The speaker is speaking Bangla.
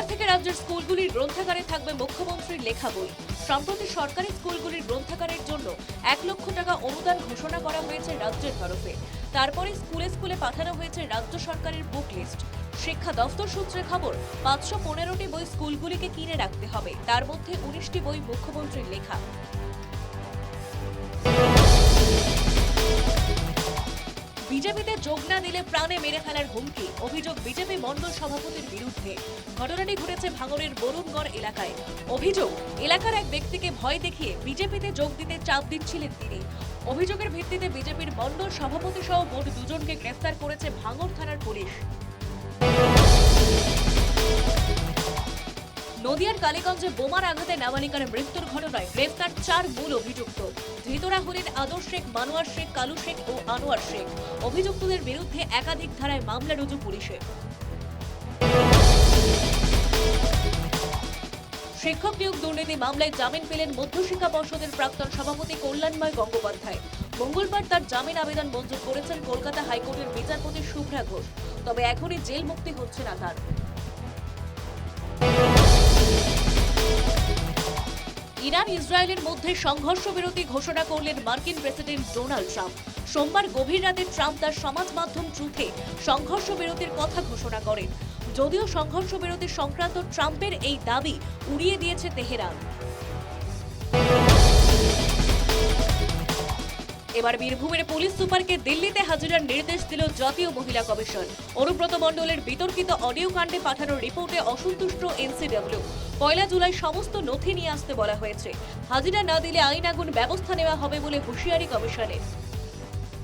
এবার থেকে রাজ্যের স্কুলগুলির গ্রন্থাগারে থাকবে মুখ্যমন্ত্রীর লেখা বই। সম্প্রতি সরকারি স্কুলগুলির গ্রন্থাগারের জন্য এক লক্ষ টাকা অনুদান ঘোষণা করা হয়েছে রাজ্যের তরফে। তারপরে স্কুলে স্কুলে পাঠানো হয়েছে রাজ্য সরকারের বুক লিস্ট। শিক্ষা দফতর সূত্রে খবর, পাঁচশো পনেরোটি বই স্কুলগুলিকে কিনে রাখতে হবে। তার মধ্যে উনিশটি বই মুখ্যমন্ত্রীর লেখা। বিজেপিতে যোগ না দিলে প্রাণে মেরে ফেলার হুমকি, অভিযোগ বিজেপি মণ্ডল সভাপতির বিরুদ্ধে। ঘটনাটি ঘটেছে ভাঙরের বরুণগড় এলাকায়। অভিযোগ, এলাকার এক ব্যক্তিকে ভয় দেখিয়ে বিজেপিতে যোগ দিতে চাপ দিচ্ছিলেন তিনি। অভিযোগের ভিত্তিতে বিজেপির মণ্ডল সভাপতি সহ মোট দুজনকে গ্রেফতার করেছে ভাঙড় থানার পুলিশ। নদিয়ার কালীগঞ্জে বোমার আঘাতে নাবালিকার মৃত্যুর ঘটনায় গ্রেফতার চার মূল অভিযুক্ত। ধৃতরা হলেন আদর শেখ, মানোয়ার শেখ, কালু শেখ ও আনোয়ার শেখ। অভিযুক্তদের বিরুদ্ধে একাধিক ধারায় মামলা রুজু পুলিশে। শিক্ষক নিয়োগ দুর্নীতি মামলায় জামিন পেলেন মধ্যশিক্ষা পর্ষদের প্রাক্তন সভাপতি কল্যাণময় গঙ্গোপাধ্যায়। মঙ্গলবার তার জামিন আবেদন মঞ্জুর করেছেন কলকাতা হাইকোর্টের বিচারপতি শুভ্রা ঘোষ। তবে এখনই জেল মুক্তি হচ্ছে না তার। ইরান ইসরায়েলের মধ্যে সংঘর্ষ বিরতি ঘোষণা করলেন মার্কিন প্রেসিডেন্ট ডোনাল্ড ট্রাম্প। সোমবার গভীর রাতে ট্রাম্প তার সমাজ মাধ্যম ট্রুথে সংঘর্ষ বিরতির কথা ঘোষণা করেন। যদিও সংঘর্ষ বিরতি সংক্রান্ত ট্রাম্পের এই দাবি উড়িয়ে দিয়েছে তেহরান। এবার বীরভূমের পুলিশ সুপারকে দিল্লিতে হাজিরার নির্দেশ দিল জাতীয় মহিলা কমিশন। অনুব্রত মণ্ডলের বিতর্কিত অডিও কাণ্ডে পাঠানো রিপোর্টে অসন্তুষ্ট এনসিডব্লিউ। পয়লা জুলাই সমস্ত নথি নিয়ে আসতে বলা হয়েছে। হাজিরা না দিলে আইন আগুন ব্যবস্থা নেওয়া হবে বলে হুঁশিয়ারি কমিশনের।